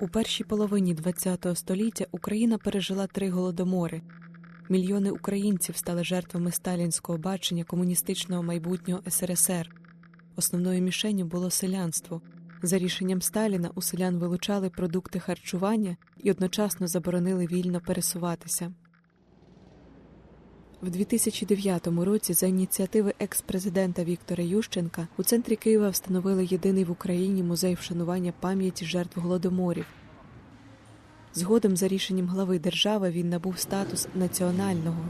У першій половині ХХ століття Україна пережила три голодомори. Мільйони українців стали жертвами сталінського бачення комуністичного майбутнього СРСР. Основною мішенню було селянство. За рішенням Сталіна у селян вилучали продукти харчування і одночасно заборонили вільно пересуватися. В 2009 році за ініціативи екс-президента Віктора Ющенка у центрі Києва встановили єдиний в Україні музей вшанування пам'яті жертв голодоморів. Згодом, за рішенням глави держави, він набув статус національного.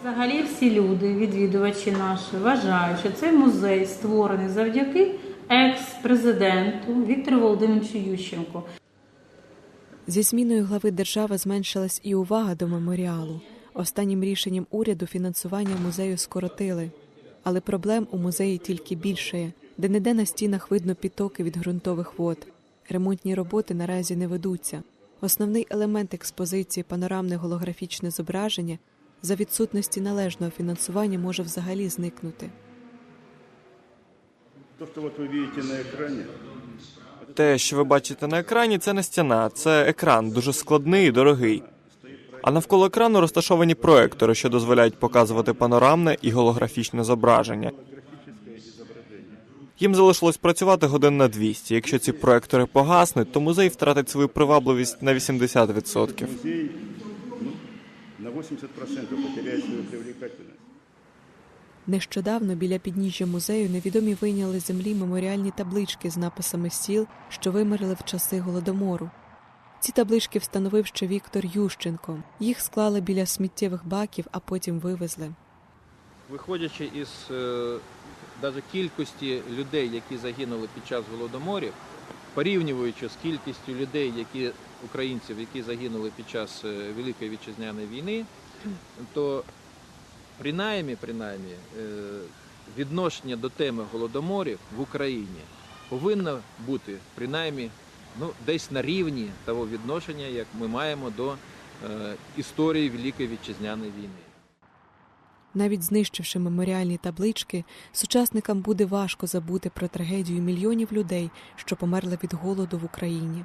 Взагалі всі люди, відвідувачі наші, вважають, що цей музей створений завдяки екс-президенту Віктору Володимировичу Ющенку. Зі зміною глави держави зменшилась і увага до меморіалу. Останнім рішенням уряду фінансування музею скоротили. Але проблем у музеї тільки більшає, де неде на стінах видно підтоки від ґрунтових вод. Ремонтні роботи наразі не ведуться. Основний елемент експозиції панорамне голографічне зображення за відсутності належного фінансування може взагалі зникнути. То, вот вы видите на экране, Те, що ви бачите на екрані, це не стіна, це екран, дуже складний і дорогий. А навколо екрану розташовані проектори, що дозволяють показувати панорамне і голографічне зображення. Їм залишилось працювати годин на 200. Якщо ці проектори погаснуть, то музей втратить свою привабливість на 80%. музей ну, на 80% потеряет свою привлекательность. Нещодавно біля підніжжя музею невідомі вийняли з землі меморіальні таблички з написами сіл, що вимерли в часи голодомору. Ці таблички встановив ще Віктор Ющенко. Їх склали біля сміттєвих баків, а потім вивезли. Виходячи із е, даже кількості людей, які загинули під час голодоморів, порівнюючи з кількістю людей, які українців, які загинули під час е, Великої вітчизняної війни, то принаймні, принаймні е, відношення до теми голодоморів в Україні повинно бути принаймні ну, десь на рівні того відношення, як ми маємо до е, історії Великої вітчизняної війни. Навіть знищивши меморіальні таблички, сучасникам буде важко забути про трагедію мільйонів людей, що померли від голоду в Україні.